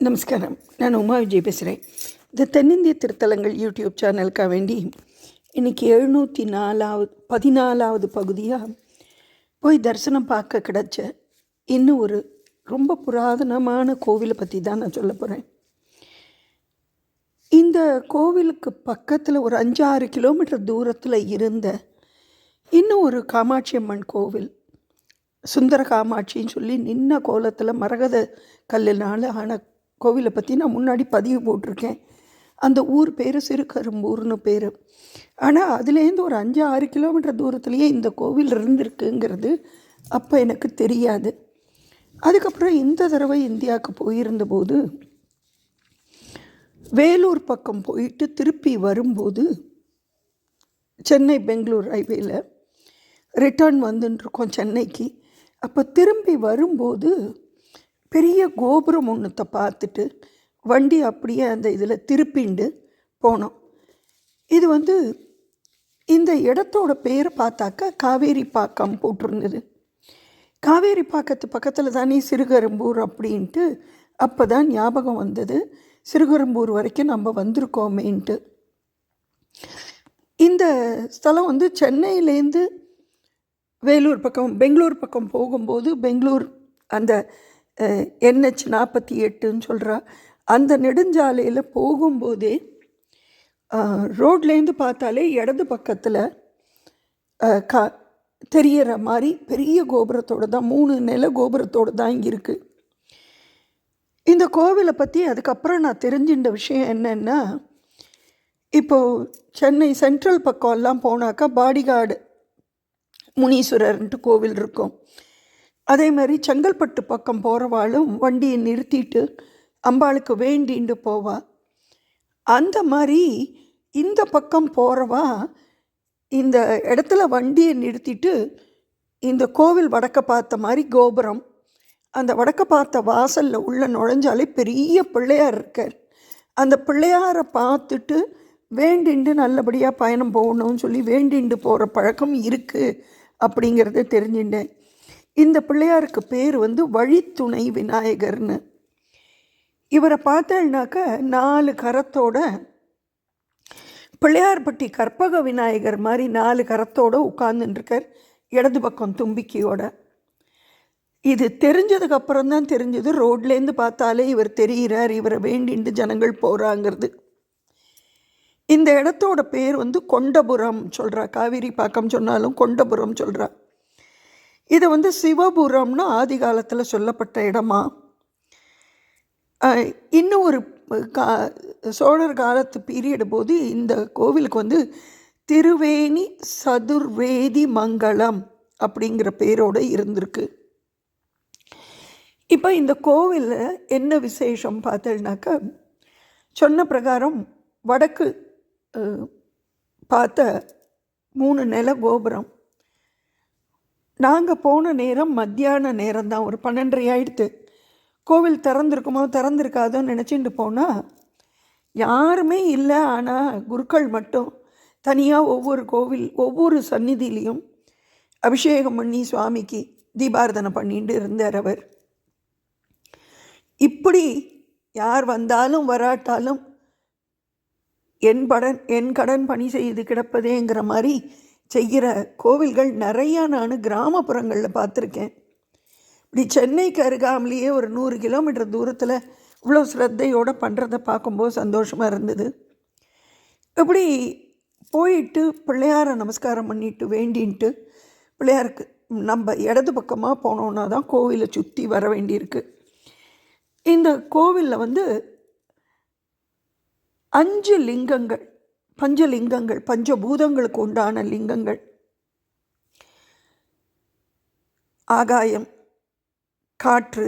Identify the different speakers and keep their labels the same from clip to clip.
Speaker 1: நமஸ்காரம். நான் உமா விஜய் பேசுகிறேன் இந்த தென்னிந்திய திருத்தலங்கள் யூடியூப் சேனலுக்காக வேண்டி இன்றைக்கி எழுநூற்றி நாலாவது பதினாலாவது பகுதியாக போய் தரிசனம் பார்க்க கிடச்ச இன்னும் ஒரு ரொம்ப புராதனமான கோவிலை பற்றி தான் நான் சொல்ல போகிறேன் இந்த கோவிலுக்கு பக்கத்தில் ஒரு அஞ்சாறு கிலோமீட்டர் தூரத்தில் இருந்த இன்னும் ஒரு காமாட்சி அம்மன் கோவில். சுந்தர காமாட்சின்னு சொல்லி நின்ன கோலத்தில் மரகத கல்லுனால ஆன கோவிலை பற்றி நான் முன்னாடி பதிவு போட்டிருக்கேன். அந்த ஊர் பேர் சிறுகரும்பூர்னு பேர். ஆனால் அதுலேருந்து ஒரு அஞ்சு ஆறு கிலோமீட்டர் தூரத்துலேயே இந்த கோவில் இருந்திருக்குங்கிறது அப்போ எனக்கு தெரியாது. அதுக்கப்புறம் இந்த தடவை இந்தியாவுக்கு போயிருந்தபோது வேலூர் பக்கம் போயிட்டு திருப்பி வரும்போது சென்னை பெங்களூர் ஹைவேல ரிட்டர்ன் வந்துட்டுருக்கோம் சென்னைக்கு. அப்போ திரும்பி வரும்போது பெரிய கோபுரம் ஒன்றத்தை பார்த்துட்டு வண்டி அப்படியே அந்த இதில் திருப்பிண்டு போனோம். இது வந்து இந்த இடத்தோட பேரை பார்த்தாக்கா காவேரி பாக்கம் போட்டிருந்தது. காவேரி பாக்கத்து பக்கத்தில் தானே சிறுகரும்பூர் அப்படின்ட்டு அப்போ தான் ஞாபகம் வந்தது. சிறுகரும்பூர் வரைக்கும் நம்ம வந்திருக்கோமேன்ட்டு. இந்த ஸ்தலம் வந்து சென்னையிலேருந்து வேலூர் பக்கம் பெங்களூர் பக்கம் போகும்போது பெங்களூர் அந்த என்ஹெச் நாற்பத்தி எட்டுன்னு சொல்கிறா அந்த நெடுஞ்சாலையில் போகும்போதே ரோட்லேருந்து பார்த்தாலே இடது பக்கத்தில் கா தெரியற மாதிரி பெரிய கோபுரத்தோடு தான் மூணு நில கோபுரத்தோடு தான் இங்கே இருக்குது இந்த கோவிலை பற்றி அதுக்கப்புறம் நான் தெரிஞ்சின்ற விஷயம் என்னென்னா இப்போது சென்னை சென்ட்ரல் பக்கம்லாம் போனாக்கா பாடிகார்டு முனீஸ்வரர்ன்ட்டு கோவில் இருக்கும். அதே மாதிரி செங்கல்பட்டு பக்கம் போகிறவாளும் வண்டியை நிறுத்திட்டு அம்பாளுக்கு வேண்டிண்டு போவா. அந்த மாதிரி இந்த பக்கம் போகிறவா இந்த இடத்துல வண்டியை நிறுத்திட்டு இந்த கோவில் வடக்க பார்த்த மாதிரி கோபுரம். அந்த வடக்க பார்த்த வாசலில் உள்ளே நுழைஞ்சாலே பெரிய பிள்ளையார் இருக்கார். அந்த பிள்ளையாரை பார்த்துட்டு வேண்டிண்டு நல்லபடியாக பயணம் போகணும்னு சொல்லி வேண்டிண்டு போகிற பழக்கம் இருக்குது அப்படிங்கிறத தெரிஞ்சுட்டேன். இந்த பிள்ளையாருக்கு பேர் வந்து வழித்துணை விநாயகர்னு. இவரை பார்த்தேன்னாக்க நாலு கரத்தோட பிள்ளையார்பட்டி கற்பக விநாயகர் மாதிரி நாலு கரத்தோடு உட்கார்ந்துட்டுருக்கார் இடது பக்கம் தும்பிக்கையோட. இது தெரிஞ்சதுக்கப்புறம் தான் தெரிஞ்சது ரோட்லேருந்து பார்த்தாலே இவர் தெரிகிறார் இவரை வேண்டிண்டு ஜனங்கள் போகிறாங்கிறது இந்த இடத்தோட பேர் வந்து கொண்டபுரம் சொல்கிறா காவிரி பாக்கம் சொன்னாலும் கொண்டபுரம் சொல்கிறா இது வந்து சிவபுரம்னு ஆதி காலத்தில் சொல்லப்பட்ட இடமா? இன்னும் ஒரு கா சோழர் காலத்து பீரியடு போது இந்த கோவிலுக்கு வந்து திருவேணி சதுர்வேதி மங்களம் அப்படிங்கிற பேரோடு இருந்திருக்கு. இப்போ இந்த கோவிலில் என்ன விசேஷம் பார்த்தேன்னாக்கா சொன்ன பிரகாரம் வடக்கு பார்த்த மூணு நில கோபுரம். நாங்கள் போன நேரம் மத்தியான நேரம் தான் ஒரு பன்னெண்டரை ஆயிடுத்து. கோவில் திறந்துருக்குமோ திறந்துருக்காதோன்னு நினச்சிட்டு போனால் யாருமே இல்லை ஆனால் குருக்கள் மட்டும். தனியாக ஒவ்வொரு கோவில் ஒவ்வொரு சந்நிதியிலையும் அபிஷேகம் பண்ணி சுவாமிக்கு தீபாரதனை பண்ணிட்டு இருந்தார் அவர். இப்படி யார் வந்தாலும் வராட்டாலும் என் படன் என் கடன் பணி செய்து கிடப்பதேங்கிற மாதிரி செய்கிற கோவில்கள் நிறையா நான் கிராமப்புறங்களில் பார்த்துருக்கேன். இப்படி சென்னைக்கு அருகாமலேயே ஒரு நூறு கிலோமீட்டர் தூரத்தில் இவ்வளோ ஸ்ரத்தையோடு பண்ணுறதை பார்க்கும்போது சந்தோஷமாக இருந்தது. இப்படி போயிட்டு பிள்ளையாரை நமஸ்காரம் பண்ணிட்டு வேண்டின்ட்டு பிள்ளையாருக்கு நம்ம இடது பக்கமாக போனோன்னா தான் கோவிலை சுற்றி வர வேண்டியிருக்கு. இந்த கோவிலில் வந்து அஞ்சு லிங்கங்கள் பஞ்சலிங்கங்கள் பஞ்சபூதங்களுக்கு உண்டான லிங்கங்கள். ஆகாயம் காற்று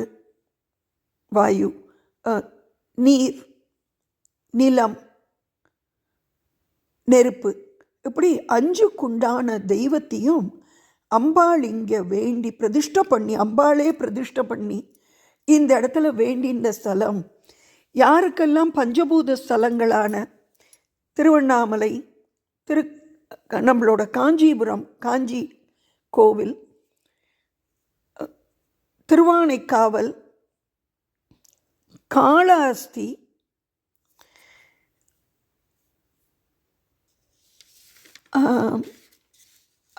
Speaker 1: வாயு நீர் நிலம் நெருப்பு. இப்படி அஞ்சுக்குண்டான தெய்வத்தையும் அம்பாள் இங்கே வேண்டி பிரதிஷ்டை பண்ணி அம்பாளே பிரதிஷ்டை பண்ணி இந்த இடத்துல வேண்டின்ற ஸ்தலம். யாருக்கெல்லாம் பஞ்சபூத ஸ்தலங்களான திருவண்ணாமலை திரு நம்மளோட காஞ்சிபுரம் காஞ்சி கோவில் திருவானைக்காவல் காளாஸ்தி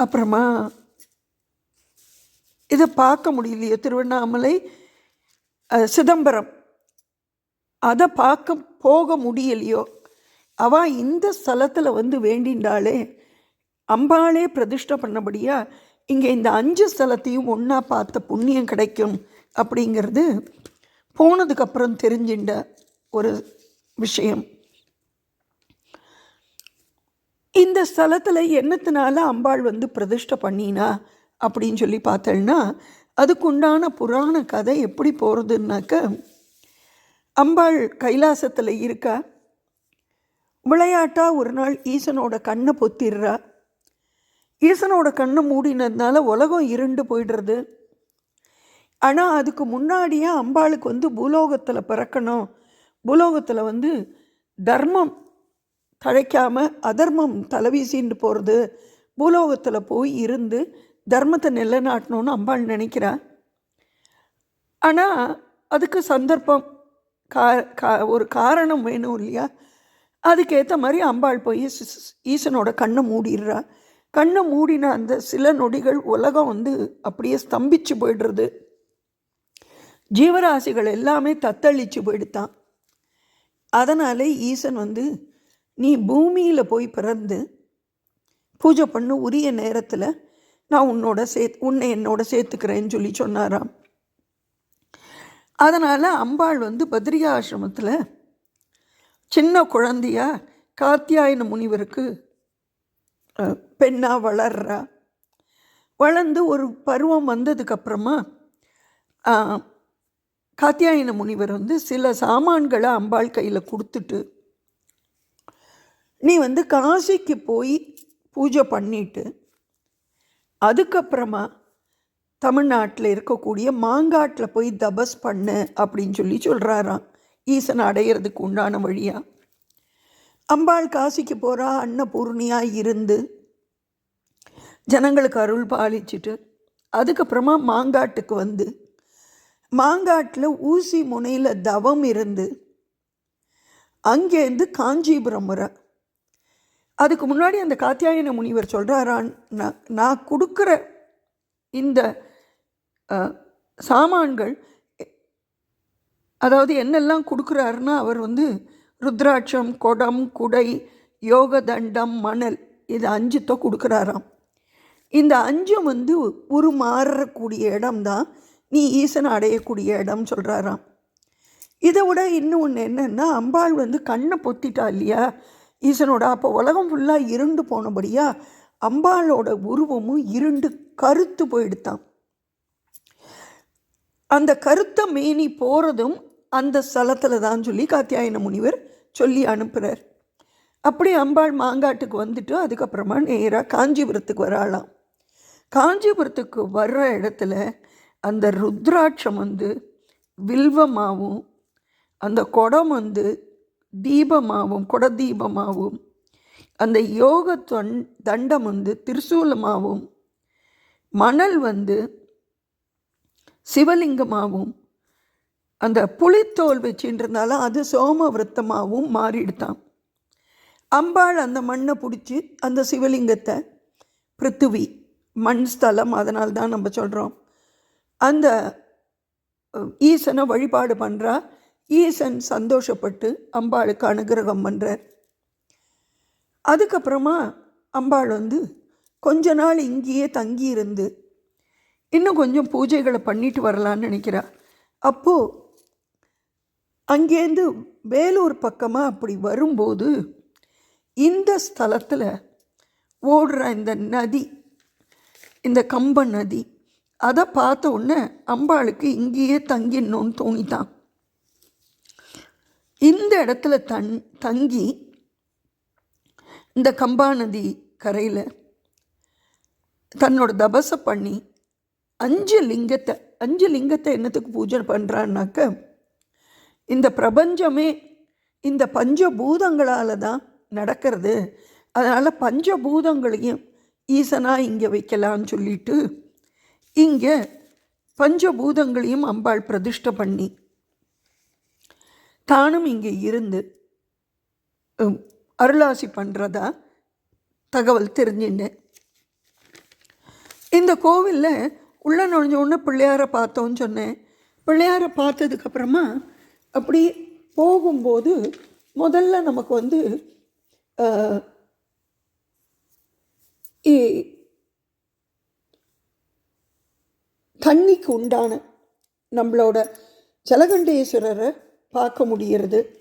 Speaker 1: அப்புறமா இதை பார்க்க முடியலையோ திருவண்ணாமலை சிதம்பரம். அதை பார்க்க போக முடியலையோ? அவள் இந்த ஸ்தலத்தில் வந்து வேண்டின்றாளே அம்பாளே பிரதிஷ்டை பண்ணபடியா இங்கே இந்த அஞ்சு ஸ்தலத்தையும் ஒன்றா பார்த்த புண்ணியம் கிடைக்கும் அப்படிங்கிறது போனதுக்கப்புறம் தெரிஞ்சின்ற ஒரு விஷயம். இந்த ஸ்தலத்தில் என்னத்தினால அம்பாள் வந்து பிரதிஷ்டை பண்ணினா அப்படின்னு சொல்லி பார்த்தேன்னா அதுக்குண்டான புராண கதை எப்படி போகிறதுனாக்க அம்பாள் கைலாசத்தில் இருக்கா? விளையாட்டாக ஒரு நாள் ஈசனோட கண்ணை பொத்திடுறா. ஈசனோட கண்ணை மூடினதுனால உலகம் இருண்டு போயிடுறது. ஆனால் அதுக்கு முன்னாடியே அம்பாளுக்கு வந்து பூலோகத்தில் பிறக்கணும். பூலோகத்தில் வந்து தர்மம் தழைக்காமல் அதர்மம் தலைவீசின்னு போகிறது பூலோகத்தில் போய் இருந்து தர்மத்தை நிலைநாட்டணும்னு அம்பாள் நினைக்கிறா. ஆனால் அதுக்கு சந்தர்ப்பம் கா கா ஒரு காரணம் வேணும் இல்லையா? அதுக்கேற்ற மாதிரி அம்பாள் போய் ஈசனோட கண்ணை மூடிடுறா. கண்ணை மூடின அந்த சில நொடிகள் உலகம் வந்து அப்படியே ஸ்தம்பிச்சு போயிடுறது. ஜீவராசிகள் எல்லாமே தத்தளிச்சு போயிடுத்தான் அதனாலே ஈசன் வந்து நீ பூமியில் போய் பிறந்து பூஜை பண்ண உரிய நேரத்தில் நான் உன்னோட சே உன்னை என்னோட சேர்த்துக்கிறேன்னு சொல்லி சொன்னாராம். அதனால் அம்பாள் வந்து பத்ரிகா ஆசிரமத்தில் சின்ன குழந்தையா காத்தியாயன முனிவருக்கு பெண்ணாக வளர்றா. வளர்ந்து ஒரு பருவம் வந்ததுக்கப்புறமா காத்தியாயன முனிவர் வந்து சில சாமான்களை அம்பாள் கையில் கொடுத்துட்டு நீ வந்து காசிக்கு போய் பூஜை பண்ணிட்டு அதுக்கப்புறமா தமிழ்நாட்டில் இருக்கக்கூடிய மாங்காட்டில் போய் தபஸ் பண்ணு அப்படின்னு சொல்லி சொல்கிறாராம் ஈசனை அடையிறதுக்கு உண்டான வழியா? அம்பாள் காசிக்கு போகிறா அன்னபூர்ணியாக இருந்து ஜனங்களுக்கு அருள் பாலிச்சிட்டு அதுக்கப்புறமா மாங்காட்டுக்கு வந்து மாங்காட்டில் ஊசி முனையில் தவம் இருந்து அங்கேருந்து காஞ்சிபுரம் வர. அதுக்கு முன்னாடி அந்த காத்தியாயன முனிவர் சொல்கிறாரான் நான் நான் கொடுக்குற இந்த சாமான்கள் அதாவது என்னெல்லாம் கொடுக்குறாருன்னா அவர் வந்து ருத்ராட்சம் குடம் குடை யோக தண்டம் மணல் இது அஞ்சுத்தோ கொடுக்குறாராம். இந்த அஞ்சும் வந்து உருமாறக்கூடிய இடம்தான். நீ ஈசனை அடையக்கூடிய இடம் சொல்கிறாராம் இதை விட இன்னும் ஒன்று என்னென்னா அம்பாள் வந்து கண்ணை பொத்திட்டா இல்லையா? ஈசனோட அப்போ உலகம் ஃபுல்லாக இருண்டு போனபடியா அம்பாளோட உருவமும் இருண்டு கருத்து போயிடுத்தான். அந்த கருத்த மேனி போகிறதும் அந்த ஸ்தலத்தில் தான் சொல்லி காத்தியாயன முனிவர் சொல்லி அனுப்புகிறார் அப்படி அம்பாள் மாங்காட்டுக்கு வந்துட்டு அதுக்கப்புறமா நேராக காஞ்சிபுரத்துக்கு வராளாம். காஞ்சிபுரத்துக்கு வர்ற இடத்துல அந்த ருத்ராட்சம் வந்து வில்வமாகவும் அந்த குடம் வந்து தீபமாகவும் குட தீபமாகவும் அந்த யோக தொன் தண்டம் வந்து திரிசூலமாகவும் மணல் வந்து சிவலிங்கமாகவும் அந்த புலித்தோல் வச்சுட்டு இருந்தாலும் அது சோமவிரத்தமாகவும் மாறிடுதான் அம்பாள் அந்த மண்ணை பிடிச்சி அந்த சிவலிங்கத்தை பிருத்துவி மண் ஸ்தலம் அதனால தான் நம்ம சொல்கிறோம் அந்த ஈசனை வழிபாடு பண்ணுறா ஈசன் சந்தோஷப்பட்டு அம்பாளுக்கு அனுகிரகம் பண்ணுறார் அதுக்கப்புறமா அம்பாள் வந்து கொஞ்ச நாள் இங்கேயே தங்கி இருந்து இன்னும் கொஞ்சம் பூஜைகளை பண்ணிட்டு வரலான்னு நினைக்கிறா. அப்போது அங்கேருந்து வேலூர் பக்கமாக அப்படி வரும்போது இந்த ஸ்தலத்தில் ஓடுற இந்த நதி இந்த கம்ப நதி அதை பார்த்த உடனே அம்பாளுக்கு இங்கேயே தங்கிடணும்னு தோணித்தான் இந்த இடத்துல தன் தங்கி இந்த கம்பா நதி கரையில் தன்னோட தபசை பண்ணி அஞ்சு லிங்கத்தை அஞ்சு லிங்கத்தை என்னத்துக்கு பூஜை பண்ணுறான்னாக்க இந்த பிரபஞ்சமே இந்த பஞ்சபூதங்களால் தான் நடக்கிறது. அதனால் பஞ்சபூதங்களையும் ஈசனாக இங்கே வைக்கலான்னு சொல்லிட்டு இங்கே பஞ்சபூதங்களையும் அம்பாள் பிரதிஷ்டை பண்ணி தானும் இங்கே இருந்து அருளாசி பண்ணுறதா தகவல் தெரிஞ்சுட்டேன் இந்த கோவிலில் உள்ளே நுழைஞ்ச உடனே பிள்ளையாரை பார்த்தோன்னு சொன்னேன். பிள்ளையாரை பார்த்ததுக்கப்புறமா அப்படி போகும்போது முதல்ல நமக்கு வந்து தண்ணிக்கு உண்டான நம்மளோட ஜலகண்டேஸ்வரரை பார்க்க முடிகிறது.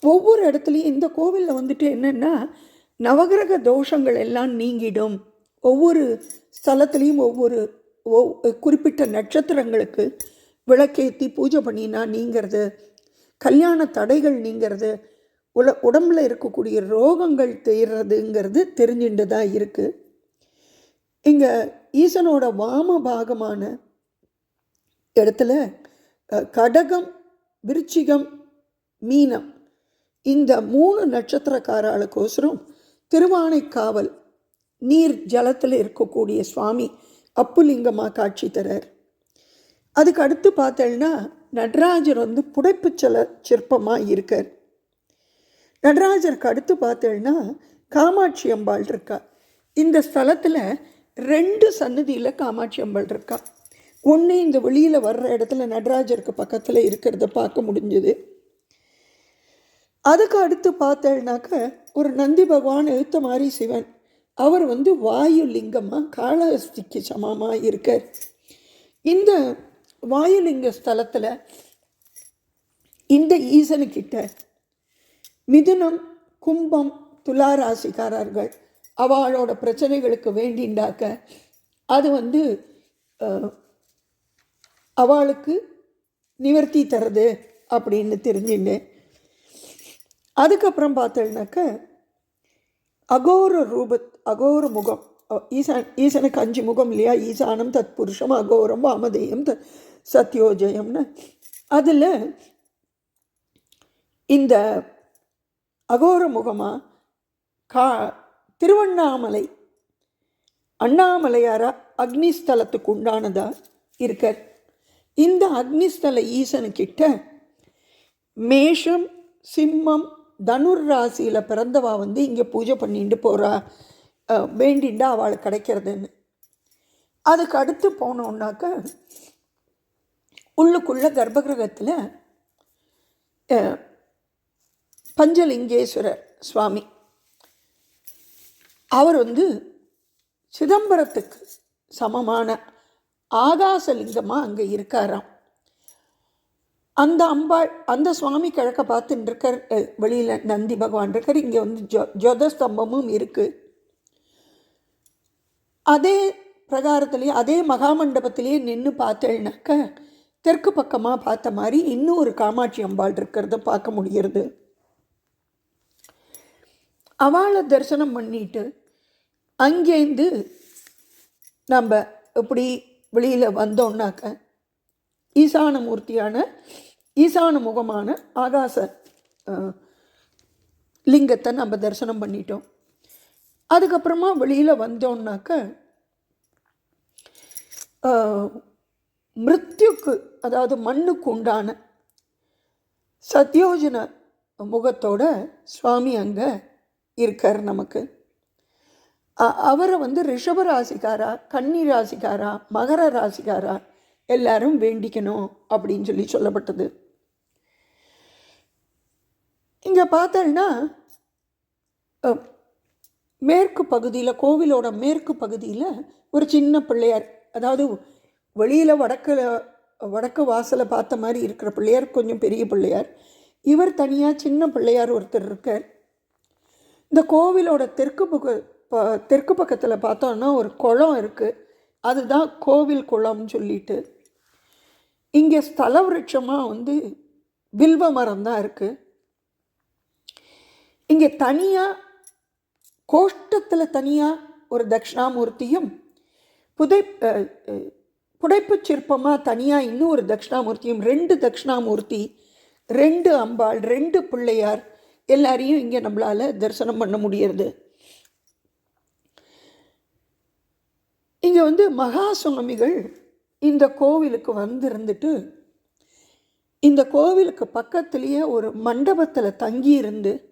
Speaker 1: ஒவ்வொரு இடத்துலையும் இந்த கோவிலில் வந்துட்டு என்னென்னா நவகிரக தோஷங்கள் எல்லாம் நீங்கிடும். ஒவ்வொரு ஸ்தலத்துலேயும் ஒவ்வொரு ஒவ்- குறிப்பிட்ட நட்சத்திரங்களுக்கு விளக்கேற்றி பூஜை பண்ணினா நீங்கிறது கல்யாண தடைகள் நீங்கிறது உல உடம்புல இருக்கக்கூடிய ரோகங்கள் தீர்றதுங்கிறது தெரிஞ்சுட்டு தான் இருக்குது இங்கே ஈசனோட வாம பாகமான இடத்துல கடகம் விருச்சிகம் மீனம் இந்த மூணு நட்சத்திரக்காரர்களுக்கோசரம் திருவானைக்காவல் நீர் ஜலத்தில் இருக்கக்கூடிய சுவாமி அப்புலிங்கமாக காட்சி தரார். அதுக்கு அடுத்து பார்த்தேன்னா நடராஜர் வந்து புடைப்புச்சல சிற்பமாக இருக்கார். நடராஜருக்கு அடுத்து பார்த்தேன்னா காமாட்சி அம்பாள் இருக்கா. இந்த ஸ்தலத்தில் ரெண்டு சன்னதியில் காமாட்சி அம்பாள் இருக்கா. ஒன்று இந்த வெளியில் வர்ற இடத்துல நடராஜருக்கு பக்கத்தில் இருக்கிறத பார்க்க முடிஞ்சது. அதுக்கு அடுத்து பார்த்தேன்னாக்க ஒரு நந்தி பகவான் எழுத்த மாதிரி சிவன். அவர் வந்து வாயு லிங்கமாக காளஹஸ்திக்கு சமமாக இருக்கார். இந்த வாயுலிங்க ஸ்தலத்தில் இந்த ஈசனுக்கிட்ட மிதுனம் கும்பம் துலா ராசிக்காரர்கள் அவளோட பிரச்சனைகளுக்கு வேண்டிண்டாக்க அது வந்து அவளுக்கு நிவர்த்தி தருது அப்படின்னு தெரிஞ்சுட்டேன் அதுக்கப்புறம் பார்த்தேன்னாக்க அகோர ரூபத் அகோர முகம் ஈசான் ஈசனுக்கு அஞ்சு முகம் இல்லையா? ஈசானம் தத் புருஷம் அகோரம் வாமதேயம் தத் சத்யோஜயம்னு. அதில் இந்த அகோர முகமா கா திருவண்ணாமலை அண்ணாமலையாரா அக்னிஸ்தலத்துக்கு உண்டானதாக இருக்கார். இந்த அக்னிஸ்தல ஈசனுக்கிட்ட மேஷம் சிம்மம் தனுர் ராசியில் பிறந்தவா வந்து இங்கே பூஜை பண்ணிட்டு போகிறா வேண்டிண்டா அவளுக்கு கிடைக்கிறதுன்னு. அதுக்கு அடுத்து போனோம்னாக்க உள்ளுக்குள்ள கர்ப்பகிரகத்தில் பஞ்சலிங்கேஸ்வரர் சுவாமி. அவர் வந்து சிதம்பரத்துக்கு சமமான ஆகாசலிங்கமாக அங்கே இருக்காராம். அந்த அம்பாள் அந்த சுவாமி கிழக்க பார்த்துட்டு இருக்கார் வெளியில் நந்தி பகவான் இருக்கார் இங்கே வந்து ஜொ ஜோதஸ்தம்பமும் இருக்குது அதே பிரகாரத்துலேயே அதே மகாமண்டபத்திலேயே நின்று பார்த்தேன்னாக்க தெற்கு பக்கமாக பார்த்த மாதிரி இன்னும் ஒரு காமாட்சி அம்பாள் இருக்கிறத பார்க்க முடிகிறது. அவளை தரிசனம் பண்ணிட்டு அங்கேருந்து நம்ம எப்படி வெளியில் வந்தோம்னாக்க ஈசான மூர்த்தியான ஈசான முகமான ஆகாச லிங்கத்தை நம்ம தரிசனம் பண்ணிட்டோம். அதுக்கப்புறமா வெளியில் வந்தோம்னாக்க மிருத்யுக்கு அதாவது மண்ணுக்கு உண்டான சத்யோஜன முகத்தோட சுவாமி அங்கே இருக்கார் நமக்கு. அவரை வந்து ரிஷப ராசிக்காரா கன்னி ராசிக்காரா மகர ராசிக்காரா எல்லாரும் வேண்டிக்கணும் அப்படின்னு சொல்லி சொல்லப்பட்டது. இங்கே பார்த்தோன்னா மேற்கு பகுதியில் கோவிலோட மேற்கு பகுதியில் ஒரு சின்ன பிள்ளையார் அதாவது வெளியில் வடக்கில் வடக்கு வாசலை பார்த்த மாதிரி இருக்கிற பிள்ளையார் கொஞ்சம் பெரிய பிள்ளையார். இவர் தனியாக சின்ன பிள்ளையார் ஒருத்தர் இருக்கார். இந்த கோவிலோட தெற்கு பக்க ப தெற்கு பக்கத்தில் பார்த்தோன்னா ஒரு குளம் இருக்குது அதுதான் கோவில் குளம்னு சொல்லிட்டு. இங்கே ஸ்தல விருட்சமாக வந்து வில்வ மரம் தான் இருக்குது இங்கே தனியாக கோஷ்டத்தில் தனியாக ஒரு தட்சிணாமூர்த்தியும் புதை புடைப்பு புடைப்புச் சிற்பமாக தனியாக இன்னும் ஒரு தட்சிணாமூர்த்தியும் ரெண்டு தட்சிணாமூர்த்தி ரெண்டு அம்பாள் ரெண்டு பிள்ளையார் எல்லாரையும் இங்கே நம்மளால் தரிசனம் பண்ண முடியறது. இங்கே வந்து மகா சுவாமிகள் இந்த கோவிலுக்கு வந்திருந்துட்டு இந்த கோவிலுக்கு பக்கத்துலேயே ஒரு மண்டபத்தில் தங்கி இருந்து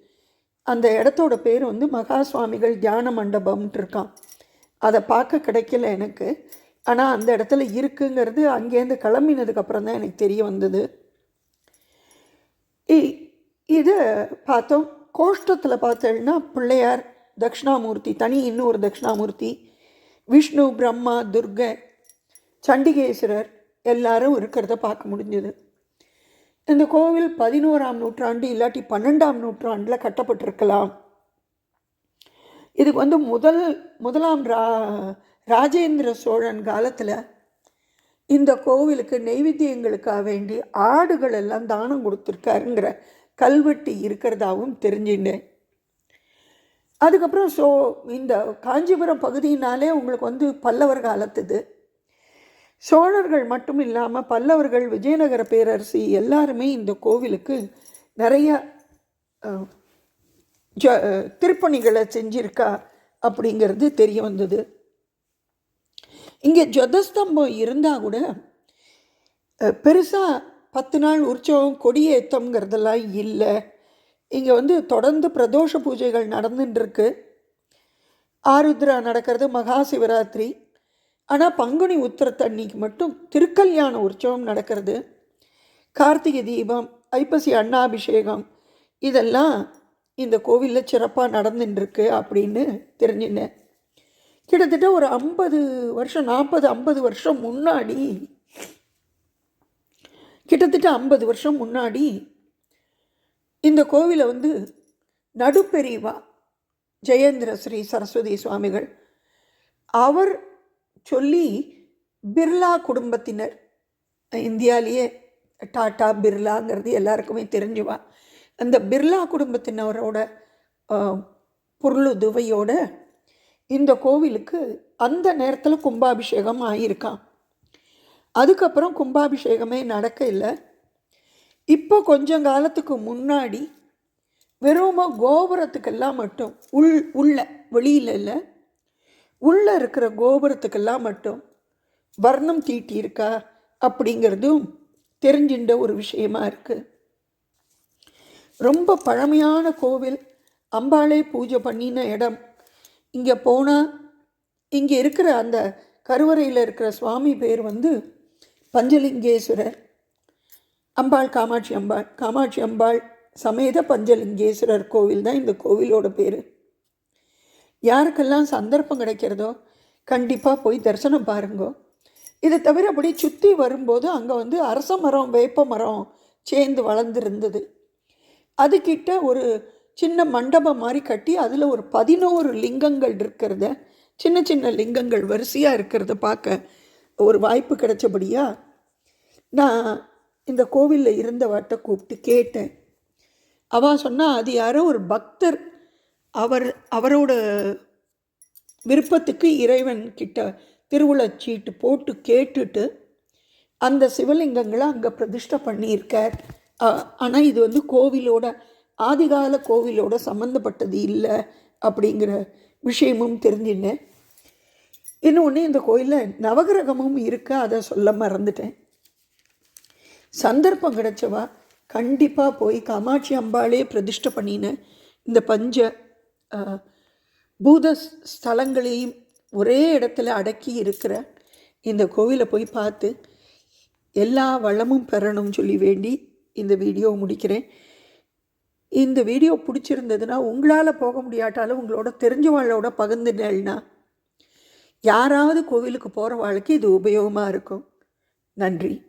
Speaker 1: அந்த இடத்தோட பேர் வந்து மகா சுவாமிகள் தியான மண்டபம்ன்ட்டு இருக்கான் அதை பார்க்க கிடைக்கல எனக்கு. ஆனால் அந்த இடத்துல இருக்குங்கிறது அங்கேருந்து கிளம்பினதுக்கப்புறம் தான் எனக்கு தெரிய வந்தது. இ- பார்த்தோம். கோஷ்டத்தில் பார்த்தோம்னா பிள்ளையார் தட்சிணாமூர்த்தி தனி இன்னொரு தட்சிணாமூர்த்தி விஷ்ணு பிரம்மா துர்கை சண்டிகேஸ்வரர் எல்லாரும் இருக்கிறத பார்க்க முடிஞ்சது. இந்த கோவில் பதினோராம் நூற்றாண்டு இல்லாட்டி பன்னெண்டாம் நூற்றாண்டில் கட்டப்பட்டிருக்கலாம். இதுக்கு வந்து முதல் முதலாம் ரா ராஜேந்திர சோழன் காலத்தில் இந்த கோவிலுக்கு நெய்வேத்தியங்களுக்காக வேண்டி ஆடுகள் எல்லாம் தானம் கொடுத்துருக்காருங்கிற கல்வெட்டு இருக்கிறதாவும் தெரிஞ்சுட்டேன் அதுக்கப்புறம் ஸோ இந்த காஞ்சிபுரம் பகுதியினாலே உங்களுக்கு வந்து பல்லவர் காலத்துது சோழர்கள் மட்டும் இல்லாமல் பல்லவர்கள் விஜயநகர பேரரசி எல்லாருமே இந்த கோவிலுக்கு நிறைய ஜ திருப்பணிகளை செஞ்சிருக்கா அப்படிங்கிறது தெரிய வந்தது. இங்கே ஜதஸ்தம்பம் இருந்தால் கூட பெருசாக பத்து நாள் உற்சவம் கொடியேற்றங்கிறதெல்லாம் இல்லை. இங்கே வந்து தொடர்ந்து பிரதோஷ பூஜைகள் நடந்துட்டுருக்கு ஆருத்ரா நடக்கிறது மகா சிவராத்திரி. ஆனால் பங்குனி உத்திரத்தன்னைக்கு மட்டும் திருக்கல்யாண உற்சவம் நடக்கிறது. கார்த்திகை தீபம் ஐப்பசி அண்ணாபிஷேகம் இதெல்லாம் இந்த கோவிலில் சிறப்பாக நடந்துட்டுருக்கு அப்படின்னு தெரிஞ்சுனேன் கிட்டத்தட்ட ஒரு ஐம்பது வருஷம் நாற்பது ஐம்பது வருஷம் முன்னாடி கிட்டத்தட்ட ஐம்பது வருஷம் முன்னாடி இந்த கோவிலை வந்து நடுப்பெரிவா ஜெயேந்திர ஸ்ரீ சரஸ்வதி சுவாமிகள் அவர் சொல்லி பிர்லா குடும்பத்தினர் இந்தியாவிலேயே டாட்டா பிர்லாங்கிறது எல்லாருக்குமே தெரிஞ்சுவா. அந்த பிர்லா குடும்பத்தினரோட பொருளுதுவையோட பொருளுதவியோட இந்த கோவிலுக்கு அந்த நேரத்தில் கும்பாபிஷேகம் ஆகியிருக்கான் அதுக்கப்புறம் கும்பாபிஷேகமே நடக்க இல்லை. இப்போ கொஞ்சம் காலத்துக்கு முன்னாடி வெறும் கோபுரத்துக்கெல்லாம் மட்டும் உள் உள்ள வெளியில் இல்லை. உள்ளே இருக்கிற கோபுரத்துக்கெல்லாம் மட்டும் வர்ணம் தீட்டியிருக்கா அப்படிங்கிறதும் தெரிஞ்சின்ற ஒரு விஷயமா இருக்குது ரொம்ப பழமையான கோவில். அம்பாளே பூஜை பண்ணின இடம். இங்கே போனால் இங்கே இருக்கிற அந்த கருவறையில் இருக்கிற சுவாமி பேர் வந்து பஞ்சலிங்கேஸ்வரர். அம்பாள் காமாட்சி அம்பாள். காமாட்சி அம்பாள் சமேத பஞ்சலிங்கேஸ்வரர் கோவில் தான் இந்த கோவிலோட பேர். யாருக்கெல்லாம் சந்தர்ப்பம் கிடைக்கிறதோ கண்டிப்பாக போய் தரிசனம் பாருங்கோ. இதை தவிர அப்படியே சுற்றி வரும்போது அங்கே வந்து அரச மரம் வேப்ப மரம் சேர்ந்து வளர்ந்துருந்தது. அதுக்கிட்ட ஒரு சின்ன மண்டபம் மாதிரி கட்டி அதில் ஒரு பதினோரு லிங்கங்கள் இருக்கிறத சின்ன சின்ன லிங்கங்கள் வரிசையாக இருக்கிறத பார்க்க ஒரு வாய்ப்பு கிடைச்சபடியா நான் இந்த கோவிலில் இருந்தவாட்ட கூப்பிட்டு கேட்டேன். அவன் சொன்னால் அது யாரோ ஒரு பக்தர் அவர் அவரோட விருப்பத்துக்கு இறைவன் கிட்ட திருவுளச் சீட்டு போட்டு கேட்டுட்டு அந்த சிவலிங்கங்களை அங்கே பிரதிஷ்டை பண்ணியிருக்கார். ஆனால் இது வந்து கோவிலோட ஆதிகால கோவிலோட சம்மந்தப்பட்டது இல்லை அப்படிங்கிற விஷயமும் தெரிஞ்சினேன். இன்னொன்று இந்த கோயிலில் நவகிரகமும் இருக்கு அதை சொல்ல மறந்துட்டேன். சந்தர்ப்பம் கிடைச்சவா கண்டிப்பாக போய் காமாட்சி அம்பாளே பிரதிஷ்டை பண்ணினேன் இந்த பஞ்ச பூத ஸ்தலங்களையும் ஒரே இடத்துல அடக்கி இருக்கிற இந்த கோவிலை போய் பார்த்து எல்லா வளமும் பெறணும்னு சொல்லி வேண்டி இந்த வீடியோ முடிக்கிறேன். இந்த வீடியோ பிடிச்சிருந்ததுன்னா உங்களால் போக முடியாட்டாலும் உங்களோட தெரிஞ்சவாளோட பகிர்ந்துனேன்னா யாராவது கோவிலுக்கு போகிற வாழ்க்கை இது உபயோகமாக இருக்கும். நன்றி.